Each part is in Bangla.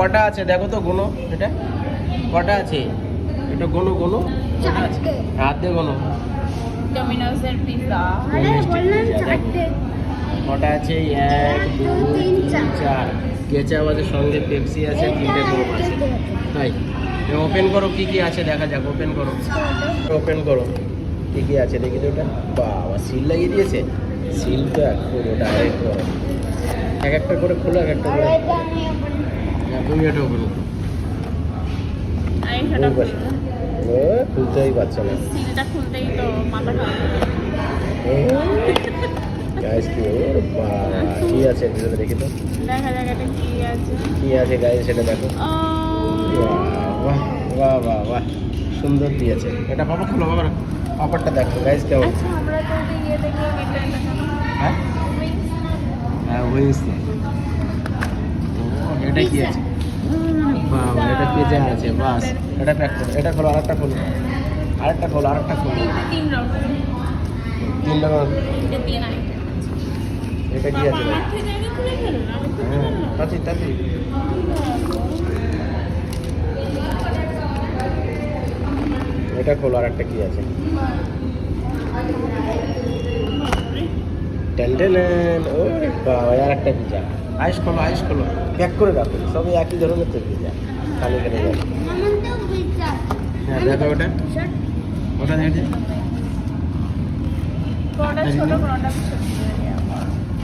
কটা আছে? দেখো তো গোনো এটা কটা আছে? এটা গোনো গোনো। হাত দিয়ে গোনো। ডোমিনোসের পিৎজা কটা আছে? এক দুই তিন, চার। কেচাপ আছে সঙ্গে পেপসি আছে তিনটে কোক আছে। তাই। ওপেন করো কি কি আছে? দেখা যাক ওপেন করো। ওপেন করো। কি কি আছে? দেখি তো ওটা বাবা সিল লাগিয়ে দিয়েছে? সিল তো এক করো। এক একটা করে খোলো এক একটা করে। হ্যাঁ, তুমি এটা। ও খুলতেই পারছে না। সিলটা খুলতেই তো মাথা গাইস কি কি আছে ভিতরে দেখি তো। দেখা যাক এটা কি আছে। কি আছে গাইস সেটা দেখো। ও। বাহ বাহ বাহ বাহ সুন্দর দিয়েছে এটা বাবা খোলো বাবা অফারটা দেখো গাইস কেমন? আচ্ছা আমরা তো ইয়ে দেখে এটা হ্যাঁ? হ্যাঁ উইংস এটা কি আছে? বাবা এটা পেজে আছে? বাস, এটা প্যাক করো, এটা খোলো, আরেকটা খোলো আরেকটা খোলো আরেকটা খোলো। তিন রকম এটা কি আছে? হ্যাঁ তাতে তাতে এটা খোলো, আরেকটা কি আছে? টেন টেন ও বাবা আর একটা পিজা আইস খোলো আইস খোলো প্যাক করে রাখো। সবই একই ধরনের তো পিজা খালি আমাদেরও pizza। হ্যাঁ দেখো ওটা। ওটা দেখে বড়টা ছোট বড়টা ছোট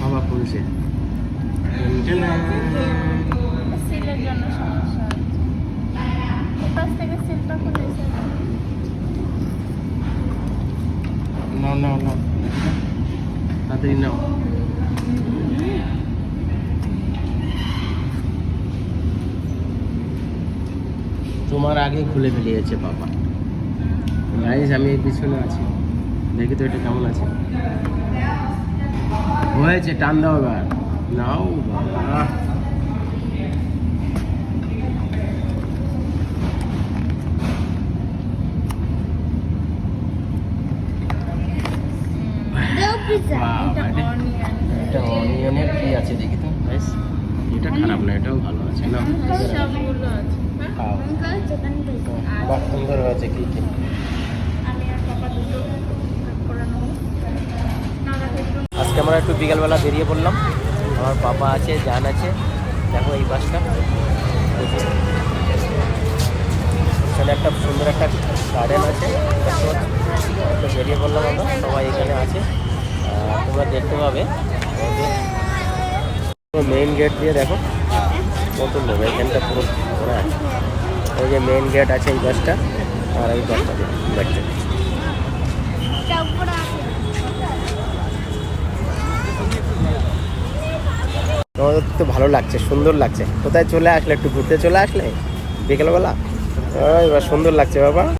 বাবা টেন সিলের জন্য সমস্যা ওপাশ থেকে সিলটা খুলেছে তোমার আগে খুলে ফেলিয়েছে বাবা গাইস আমি এই পিছনে আছি। দেখি তো এটা কেমন আছে। হয়েছে টান দাও এবার। নাও বাবা। এটা অনিয়নের কি আছে দেখি তো এটা খারাপ না এটাও ভালো আছে না? সবগুলো আছে? খাও। কি কি আজকে আমরা একটু বিকালবেলা বেরিয়ে পড়লাম। আমার পাপা আছে, জান আছে। দেখো এই বাসটা। এখানে একটা সুন্দর একটা গার্ডেন আছে। বেরিয়ে পড়লাম আমরা, সবাই এখানে আছে। তোমরা দেখতে পাবে। মেইন গেট দিয়ে দেখো। নতুন নেবে এখানটা পুরো ঘোরা আছে। ওই যে মেইন গেট আছে এই বাসটা আর এই বাসটা এটা তোমাদের তো ভালো লাগছে, সুন্দর লাগছে। কোথায় চলে আসলে, একটু ঘুরতে চলে আসলে? বিকেলবেলা? এবার সুন্দর লাগছে বাবা।